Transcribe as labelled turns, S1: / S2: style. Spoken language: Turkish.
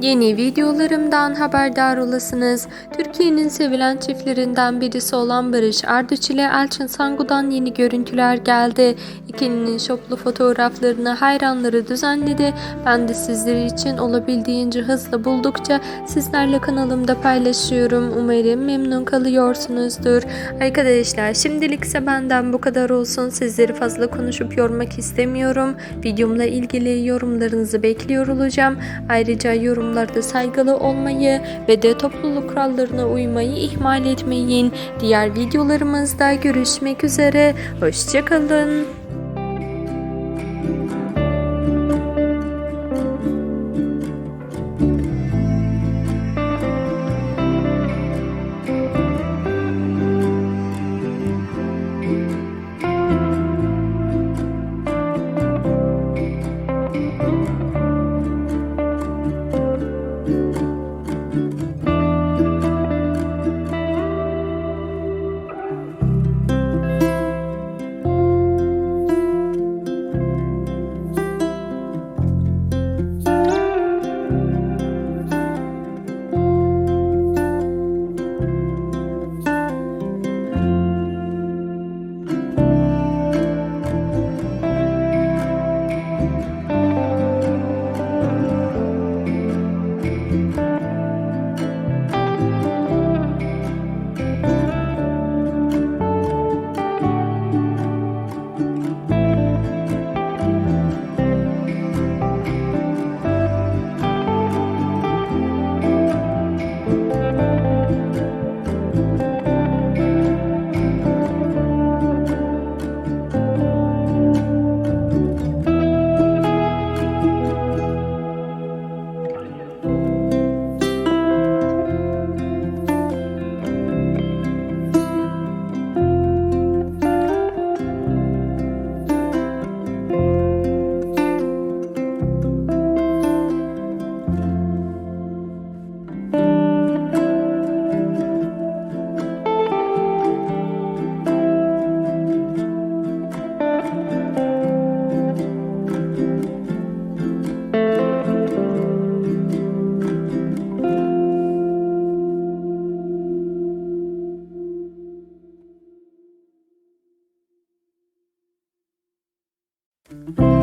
S1: Yeni videolarımdan haberdar olasınız. Türkiye'nin sevilen çiftlerinden birisi olan Barış Arduç ile Elçin Sangu'dan yeni görüntüler geldi. İkilinin şoplu fotoğraflarını hayranları düzenledi. Ben de sizler için olabildiğince hızlı buldukça sizlerle kanalımda paylaşıyorum. Umarım memnun kalıyorsunuzdur. Arkadaşlar şimdilik ise benden bu kadar olsun. Sizleri fazla konuşup yormak istemiyorum. Videomla ilgili yorumlarınızı bekliyor olacağım. Ayrıca yorumlarda saygılı olmayı ve de topluluk kurallarına uymayı ihmal etmeyin. Diğer videolarımızda görüşmek üzere. Hoşçakalın.
S2: Thank you.